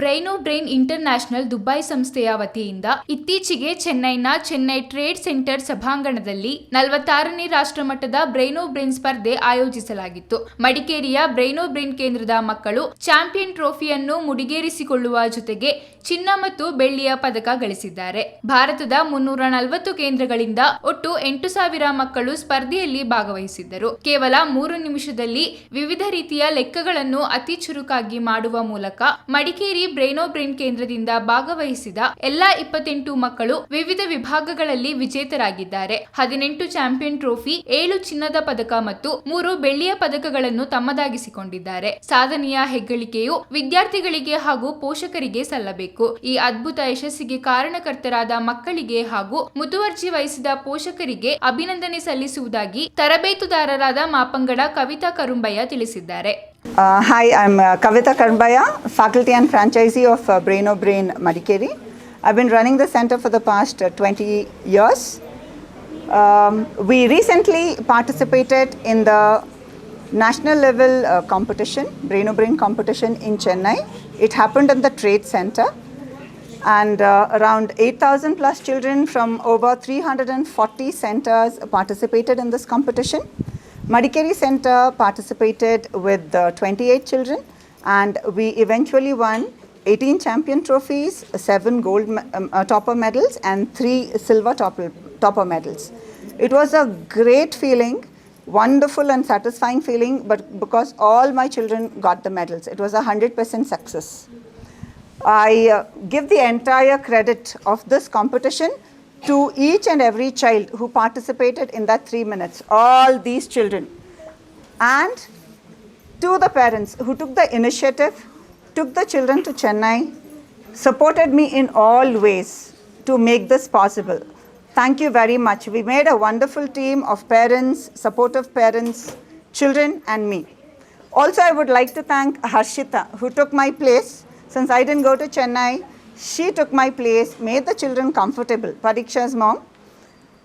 ಬ್ರೈನೋ brain international Dubai ಸಂಸ್ಥೆಯ ವತಿಯಿಂದ ಇತ್ತೀಚೆಗೆ ಚೆನ್ನೈನ ಚೆನ್ನೈ ಟ್ರೇಡ್ ಸೆಂಟರ್ ಸಭಾಂಗಣದಲ್ಲಿ ನಲವತ್ತಾರನೇ ರಾಷ್ಟ್ರಮಟ್ಟದ ಬ್ರೈನೋ ಬ್ರೈನ್ ಸ್ಪರ್ಧೆ ಆಯೋಜಿಸಲಾಗಿತ್ತು. ಮಡಿಕೇರಿಯ ಬ್ರೈನೋ ಬ್ರೈನ್ ಕೇಂದ್ರದ ಮಕ್ಕಳು ಚಾಂಪಿಯನ್ ಟ್ರೋಫಿಯನ್ನು ಮುಡಿಗೇರಿಸಿಕೊಳ್ಳುವ ಜೊತೆಗೆ ಚಿನ್ನ ಮತ್ತು ಬೆಳ್ಳಿಯ ಪದಕ ಗಳಿಸಿದ್ದಾರೆ. ಭಾರತದ ಮುನ್ನೂರ ನಲವತ್ತು ಕೇಂದ್ರಗಳಿಂದ ಒಟ್ಟು ಎಂಟು ಸಾವಿರ ಮಕ್ಕಳು ಸ್ಪರ್ಧೆಯಲ್ಲಿ ಭಾಗವಹಿಸಿದ್ದರು. ಕೇವಲ ಮೂರು ನಿಮಿಷದಲ್ಲಿ ವಿವಿಧ ರೀತಿಯ ಲೆಕ್ಕಗಳನ್ನು ಅತಿ ಚುರುಕಾಗಿ ಮಾಡುವ ಮೂಲಕ ಮಡಿಕೇರಿ ಬ್ರೈನೋ ಬ್ರೈನ್ ಕೇಂದ್ರದಿಂದ ಭಾಗವಹಿಸಿದ ಎಲ್ಲಾ ಇಪ್ಪತ್ತೆಂಟು ಮಕ್ಕಳು ವಿವಿಧ ವಿಭಾಗಗಳಲ್ಲಿ ವಿಜೇತರಾಗಿದ್ದಾರೆ. ಹದಿನೆಂಟು ಚಾಂಪಿಯನ್ ಟ್ರೋಫಿ, ಏಳು ಚಿನ್ನದ ಪದಕ ಮತ್ತು ಮೂರು ಬೆಳ್ಳಿಯ ಪದಕಗಳನ್ನು ತಮ್ಮದಾಗಿಸಿಕೊಂಡಿದ್ದಾರೆ. ಸಾಧನೆಯ ಹೆಗ್ಗಳಿಕೆಯು ವಿದ್ಯಾರ್ಥಿಗಳಿಗೆ ಹಾಗೂ ಪೋಷಕರಿಗೆ ಸಲ್ಲಬೇಕು. ಈ ಅದ್ಭುತ ಯಶಸ್ಸಿಗೆ ಕಾರಣಕರ್ತರಾದ ಮಕ್ಕಳಿಗೆ ಹಾಗೂ ಮುತುವರ್ಜಿ ವಹಿಸಿದ ಪೋಷಕರಿಗೆ ಅಭಿನಂದನೆ ಸಲ್ಲಿಸುವುದಾಗಿ ತರಬೇತುದಾರರಾದ ಮಾಪಂಗಡ ಕವಿತಾ ಕರುಂಬಯ್ಯ ತಿಳಿಸಿದ್ದಾರೆ. Uh, hi, I'm uh, Kavita Karmbaya, faculty and franchisee of uh, Braino Brain Madikeri. I've been running the center for the past uh, 20 years. Um, we recently participated in the national level uh, competition, Braino Brain competition in Chennai. It happened in the Trade Center. And uh, around 8,000 plus children from over 340 centers participated in this competition. Madikeri Center participated with uh, 28 children, and we eventually won 18 champion trophies, 7 gold um, uh, topper medals, and 3 silver topper, topper medals. It was a great feeling, wonderful and satisfying feeling, but because all my children got the medals, it was a 100% success. I uh, give the entire credit of this competition to each and every child who participated in that three minutes, all these children. And to the parents who took the initiative, took the children to Chennai, supported me in all ways to make this possible. Thank you very much. We made a wonderful team of parents, supportive parents, children, and me. Also, I would like to thank Harshita, who took my place. Since I didn't go to Chennai, she took my place, made the children comfortable. Pariksha's mom.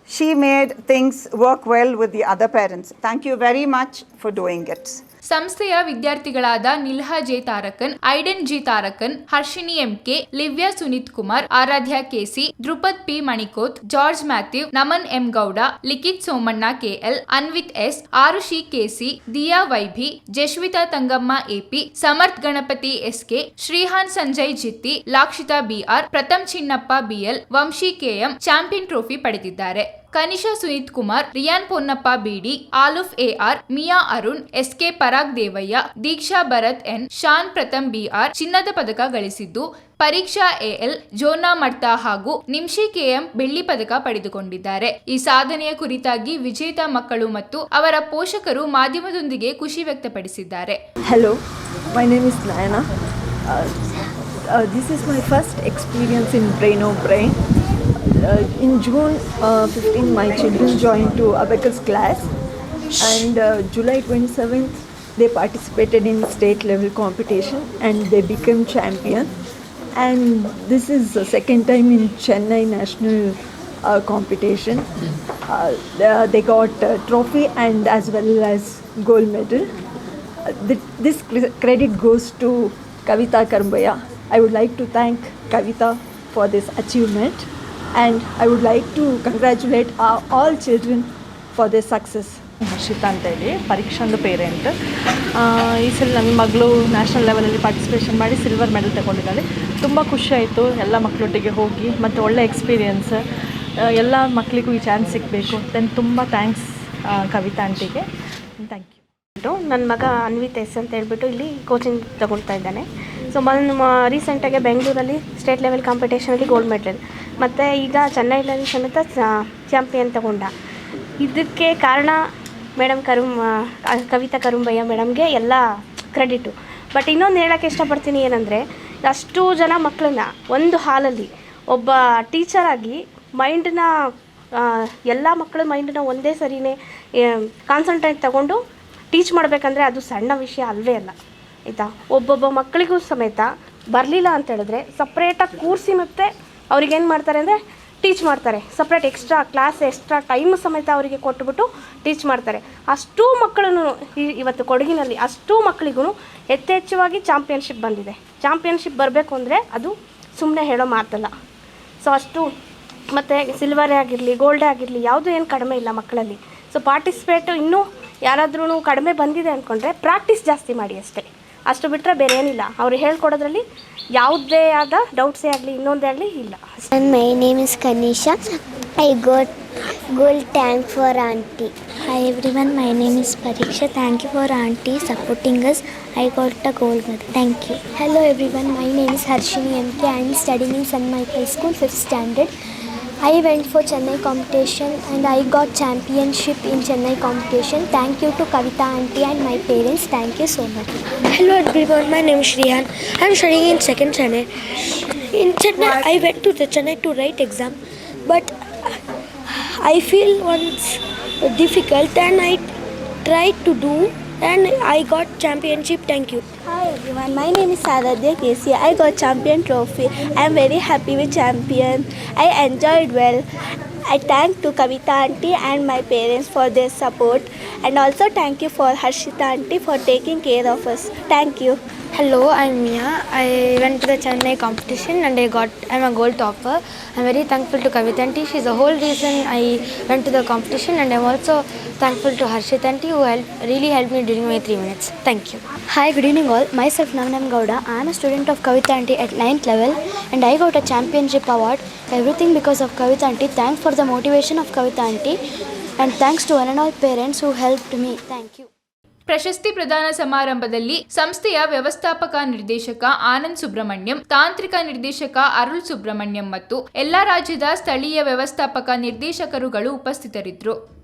She made things work well with the other parents. Thank you very much for doing it. ಸಂಸ್ಥೆಯ ವಿದ್ಯಾರ್ಥಿಗಳಾದ Nilha J Tharakan, Aiden G Tharakan, Harshini MK Livya Suneeth Kumar, Aaradhya KC Dhrupad P Manikoth, George Mathew, Naman M Gowda, Likhith Somanna KL Anvith S, Arushi KC Diya Vaibhi, Jashvitha Thangamma AP Samarth Ganapathi SK Shrihan Sanjay Jitti, Lakshitha BR Pratham Chinnappa BL Vamshi KM champion trophy ಪಡೆದಿದ್ದಾರೆ. Kanisha Suneeth Kumar Riyan Ponnappa BD Aluf AR Mia Arun SK Parag Devaiah Deeksha Bharath N Shaan Pratham BR ಚಿನ್ನದ ಪದಕ ಗಳಿಸಿದ್ದು ಪರೀಕ್ಷಾ AL Jonah ಮರ್ತಾ ಹಾಗೂ ನಿಮ್ಷಿ KM ಬೆಳ್ಳಿ ಪದಕ ಪಡೆದುಕೊಂಡಿದ್ದಾರೆ. ಈ ಸಾಧನೆಯ ಕುರಿತಾಗಿ ವಿಜೇತ ಮಕ್ಕಳು ಮತ್ತು ಅವರ ಪೋಷಕರು ಮಾಧ್ಯಮದೊಂದಿಗೆ ಖುಷಿ ವ್ಯಕ್ತಪಡಿಸಿದ್ದಾರೆ. Hello my name is Nayana Uh, is this is my first experience in Uh, in June uh, 15, my children joined to Abacus class, and uh, July 27th, they participated in state level competition and they became champion. And this is the second time in Chennai national uh, competition. Uh, they- got a trophy and as well as gold medal. This credit goes to Kavita Karmbaya. I would like to thank Kavita for this achievement and I would like to congratulate our, all children for their success. Harshitha ಅಂತ ಹೇಳಿ ಪರೀಕ್ಷಾಂದು parent ಈ ಸಲ ನನ್ನ ಮಗಳು national ಲೆವೆಲಲ್ಲಿ participation ಮಾಡಿ silver medal ತಗೊಂಡಿದ್ದಾಳೆ. ತುಂಬ ಖುಷಿ ಆಯಿತು. ಎಲ್ಲ ಮಕ್ಕಳೊಟ್ಟಿಗೆ ಹೋಗಿ ಮತ್ತು ಒಳ್ಳೆ ಎಕ್ಸ್ಪೀರಿಯನ್ಸ್ ಎಲ್ಲ ಮಕ್ಕಳಿಗೂ ಈ ಚಾನ್ಸ್ ಸಿಗಬೇಕು. ದೆನ್ ತುಂಬ ಥ್ಯಾಂಕ್ಸ್ ಕವಿತಾ ಆಂಟಿಗೆ. ಥ್ಯಾಂಕ್ ಯು ಬಿಟ್ಟು ನನ್ನ ಮಗ ಅನ್ವಿತ್ ಎಸ್ ಅಂತ ಹೇಳ್ಬಿಟ್ಟು ಇಲ್ಲಿ ಕೋಚಿಂಗ್ ತಗೊಳ್ತಾ ಇದ್ದಾನೆ. ಸೊ ಮೊನ್ನೆ ರೀಸೆಂಟಾಗಿ ಬೆಂಗಳೂರಲ್ಲಿ ಸ್ಟೇಟ್ ಲೆವೆಲ್ ಕಾಂಪಿಟೇಷನಲ್ಲಿ ಗೋಲ್ಡ್ ಮೆಡಲ್ ಮತ್ತು ಈಗ ಚೆನ್ನೈನಲ್ಲಿ ಸಮೇತ ಚಾಂಪಿಯನ್ ತಗೊಂಡ. ಇದಕ್ಕೆ ಕಾರಣ ಮೇಡಮ್ ಕರುಮ್ ಕವಿತಾ ಕರುಂಬಯ್ಯ ಮೇಡಮ್ಗೆ ಎಲ್ಲ ಕ್ರೆಡಿಟು ಬಟ್ ಇನ್ನೊಂದು ಹೇಳೋಕ್ಕೆ ಇಷ್ಟಪಡ್ತೀನಿ ಏನಂದರೆ, ಅಷ್ಟು ಜನ ಮಕ್ಕಳನ್ನ ಒಂದು ಹಾಲಲ್ಲಿ ಒಬ್ಬ ಟೀಚರಾಗಿ ಮೈಂಡನ್ನ ಎಲ್ಲ ಮಕ್ಕಳ ಮೈಂಡನ್ನ ಒಂದೇ ಸರಿನೇ ಕಾನ್ಸಂಟ್ರೇಟ್ ತಗೊಂಡು ಟೀಚ್ ಮಾಡಬೇಕಂದ್ರೆ ಅದು ಸಣ್ಣ ವಿಷಯ ಅಲ್ವೇ ಅಲ್ಲ. ಆಯಿತಾ? ಒಬ್ಬೊಬ್ಬ ಮಕ್ಕಳಿಗೂ ಸಮೇತ ಬರಲಿಲ್ಲ ಅಂತ ಹೇಳಿದ್ರೆ ಸಪ್ರೇಟಾಗಿ ಕೂರಿಸಿ ಮತ್ತೆ ಅವ್ರಿಗೇನು ಮಾಡ್ತಾರೆ ಅಂದರೆ ಟೀಚ್ ಮಾಡ್ತಾರೆ. Separate extra class extra time ಸಮೇತ ಅವರಿಗೆ ಕೊಟ್ಬಿಟ್ಟು ಟೀಚ್ ಮಾಡ್ತಾರೆ. ಅಷ್ಟೂ ಮಕ್ಕಳನ್ನು ಇವತ್ತು ಕೊಡಗಿನಲ್ಲಿ ಅಷ್ಟೂ ಮಕ್ಕಳಿಗೂ ಯಥೇಚ್ಛವಾಗಿ ಚಾಂಪಿಯನ್ಶಿಪ್ ಬಂದಿದೆ. ಚಾಂಪಿಯನ್ಶಿಪ್ ಬರಬೇಕು ಅಂದರೆ ಅದು ಸುಮ್ಮನೆ ಹೇಳೋ ಮಾತಲ್ಲ. ಸೊ ಅಷ್ಟು ಮತ್ತು ಸಿಲ್ವರೇ ಆಗಿರಲಿ ಗೋಲ್ಡೇ ಆಗಿರಲಿ, ಯಾವುದೂ ಏನು ಕಡಿಮೆ ಇಲ್ಲ ಮಕ್ಕಳಲ್ಲಿ. ಸೊ ಪಾರ್ಟಿಸಿಪೇಟು ಇನ್ನೂ ಯಾರಾದ್ರೂ ಕಡಿಮೆ ಬಂದಿದೆ ಅಂದ್ಕೊಂಡ್ರೆ ಪ್ರಾಕ್ಟೀಸ್ ಜಾಸ್ತಿ ಮಾಡಿ ಅಷ್ಟೇ. ಅಷ್ಟು ಬಿಟ್ಟರೆ ಬೇರೆ ಏನಿಲ್ಲ ಅವ್ರು ಹೇಳ್ಕೊಡೋದ್ರಲ್ಲಿ ಯಾವುದೇ ಆದ ಡೌಟ್ಸೇ ಆಗಲಿ ಇನ್ನೊಂದೇ ಆಗಲಿ ಇಲ್ಲ my name my I is goal I got gold high for one Hi everyone, my name is Pariksha. Thank you for supporting supporting us. I got goal gold medal. Thank you. Hello everyone, my name is Harshini K I am studying in Saint Michael School, 5th standard. I went for Chennai competition and I got championship in Chennai competition. Thank you to Kavita auntie and my parents. Thank you so much. Hello everyone, my name is Shrihan. I'm studying in second Chennai. In Chennai, I went to the Chennai to write exam, but I feel once difficult and I tried to do and I got championship. Thank you. Hi everyone, my name is Saradhya Kesi. I got champion trophy. I am very happy with champion. I enjoyed well. I thank to Kavita auntie and my parents for their support and also thank you for Harshita auntie for taking care of us. Thank you. Hello, I'm Mia. I went to the Chennai competition and I got I'm a gold topper. I'm very thankful to Kavita aunty. She's the whole reason I went to the competition and I'm also thankful to Harshit aunty who helped, really helped me during my three minutes. Thank you. Hi, good evening all. Myself Navanam Gowda. I am a student of Kavita auntie at 9th level and I got a championship award. Everything because of Kavita auntie. Thanks for the motivation of Kavita auntie and thanks to one and all parents who helped me. Thank you. ಪ್ರಶಸ್ತಿ ಪ್ರದಾನ ಸಮಾರಂಭದಲ್ಲಿ ಸಂಸ್ಥೆಯ ವ್ಯವಸ್ಥಾಪಕ ನಿರ್ದೇಶಕ ಆನಂದ್ ಸುಬ್ರಹ್ಮಣ್ಯಂ, ತಾಂತ್ರಿಕ ನಿರ್ದೇಶಕ ಅರುಳ್ ಸುಬ್ರಹ್ಮಣ್ಯಂ ಮತ್ತು ಎಲ್ಲಾ ರಾಜ್ಯದ ಸ್ಥಳೀಯ ವ್ಯವಸ್ಥಾಪಕ ನಿರ್ದೇಶಕರುಗಳು ಉಪಸ್ಥಿತರಿದ್ದರು.